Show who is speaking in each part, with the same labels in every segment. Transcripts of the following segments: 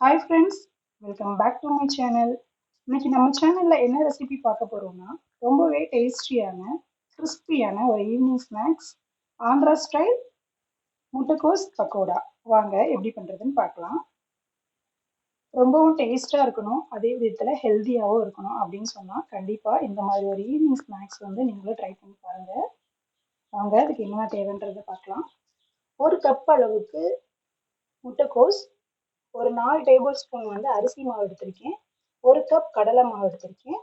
Speaker 1: Hi friends welcome back to my channel இன்னைக்கு நம்ம சேனலில் என்ன ரெசிபி பார்க்க போகிறோம்னா ரொம்பவே டேஸ்டியான கிறிஸ்பியான ஒரு ஈவினிங் ஸ்நாக்ஸ் ஆந்திரா ஸ்டைல் முட்டைக்கோஸ் பக்கோடா. வாங்க எப்படி பண்ணுறதுன்னு பார்க்கலாம். ரொம்பவும் டேஸ்ட்டாக இருக்கணும் அதே விதத்தில் ஹெல்த்தியாகவும் இருக்கணும் அப்படின்னு சொன்னால் கண்டிப்பாக இந்த மாதிரி ஒரு ஈவினிங் ஸ்நாக்ஸ் வந்து நீங்களும் ட்ரை பண்ணி பாருங்கள் வாங்க அதுக்கு என்ன தேவைன்றதை பார்க்கலாம். ஒரு கப் அளவுக்கு முட்டைக்கோஸ் ஒரு நாலு டேபிள் ஸ்பூன் வந்து அரிசி மாவு எடுத்திருக்கேன். ஒரு கப் கடலை மாவு எடுத்திருக்கேன்.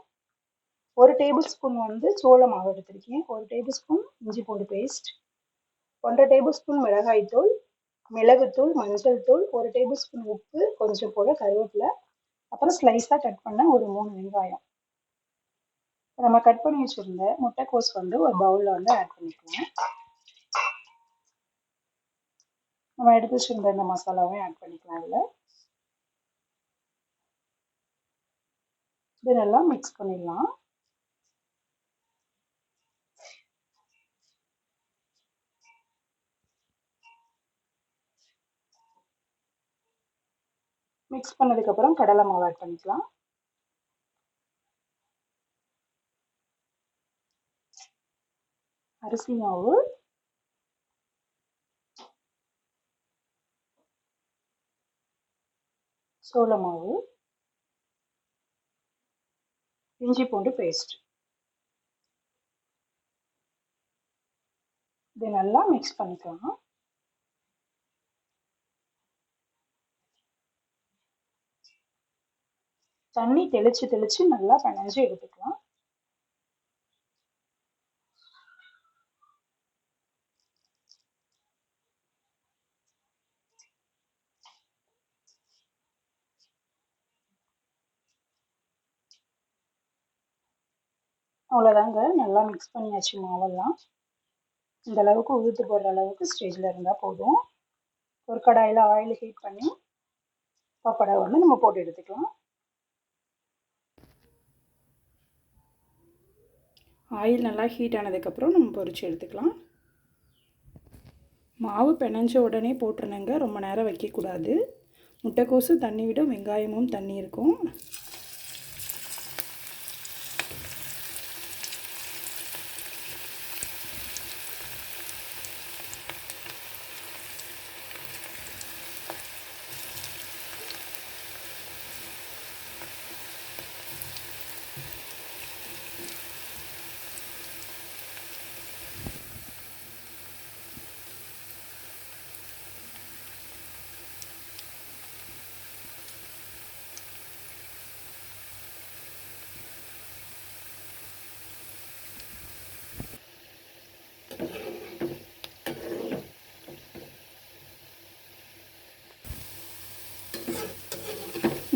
Speaker 1: ஒரு டேபிள் ஸ்பூன் வந்து சோள மாவு எடுத்திருக்கேன். ஒரு டேபிள் ஸ்பூன் இஞ்சி பூண்டு பேஸ்ட் ஒன்றரை டேபிள் ஸ்பூன் மிளகாய்த்தூள் மிளகுத்தூள் மஞ்சள் தூள் ஒரு டேபிள் ஸ்பூன் உப்பு கொஞ்சம் போல கருவேப்பிலை. அப்புறம் ஸ்லைஸாக கட் பண்ண ஒரு மூணு வெங்காயம். நம்ம கட் பண்ணி வச்சுருந்த முட்டைக்கோஸ் வந்து ஒரு பவுலில் வந்து ஆட் பண்ணிக்கலாம் நம்ம எடுத்து வச்சுருந்த இந்த மசாலாவையும் ஆட் பண்ணிக்கலாம் இதில் இதெல்லாம் மிக்ஸ் பண்ணிடலாம். மிக்ஸ் பண்ணதுக்கப்புறம் கடலை மாவு ஆட் பண்ணிக்கலாம். அரிசி மாவு. சோள மாவு. இஞ்சி பூண்டு பேஸ்ட் இது நல்லா மிக்ஸ் பண்ணிக்கலாம். தண்ணி தெளிச்சு தெளிச்சு நல்லா பிணைஞ்சு எடுத்துக்கலாம். அவ்வளோதாங்க நல்லா மிக்ஸ் பண்ணியாச்சு மாவெல்லாம். இந்த அளவுக்கு உதுத்து போடுற அளவுக்கு ஸ்டேஜில் இருந்தால் போதும். ஒரு கடாயில் ஆயில் ஹீட் பண்ணி பப்படை வந்து நம்ம போட்டு எடுத்துக்கலாம். ஆயில் நல்லா ஹீட் ஆனதுக்கப்புறம் நம்ம பொறிச்சு எடுத்துக்கலாம். மாவு பிணைஞ்ச உடனே போட்டுருணுங்க ரொம்ப நேரம் வைக்கக்கூடாது. முட்டைக்கோசு தண்ணி விட வெங்காயமும் தண்ணி இருக்கும்.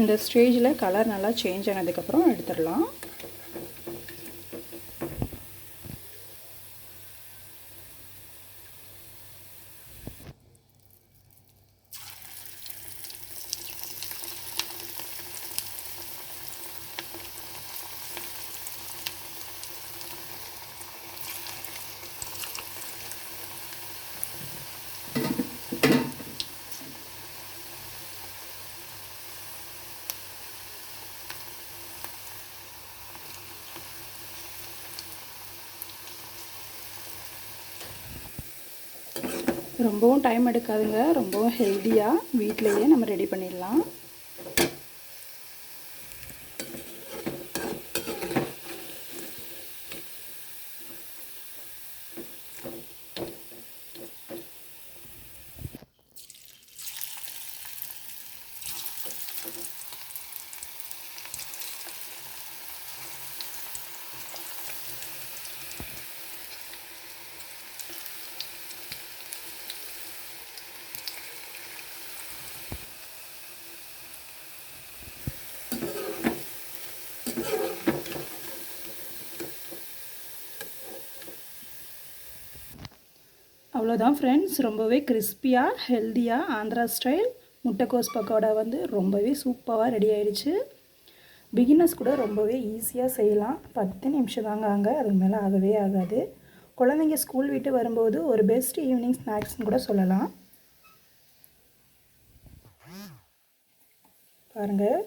Speaker 1: இந்த ஸ்டேஜில் கலர் நல்லா சேஞ்ச் ஆனதுக்கப்புறம் எடுத்துடலாம். ரொம்பவும் டைம் எடுக்காதுங்க. ரொம்பவும் ஹெல்த்தியாக வீட்டிலையே நம்ம ரெடி பண்ணிடலாம். அவ்வளோதான் ஃப்ரெண்ட்ஸ் ரொம்பவே கிறிஸ்பியாக ஹெல்த்தியாக ஆந்திரா ஸ்டைல் முட்டைக்கோஸ் பக்கோடா வந்து ரொம்பவே சூப்பராக ரெடி ஆகிடுச்சு பிகினர்ஸ் கூட ரொம்பவே ஈஸியாக செய்யலாம். பத்து நிமிஷம் தாங்க அங்கே அதுக்கு மேலே ஆகவே ஆகாது. குழந்தைங்க ஸ்கூல் விட்டு வரும்போது ஒரு பெஸ்ட் ஈவினிங் ஸ்நாக்ஸ்னு கூட சொல்லலாம். பாருங்கள்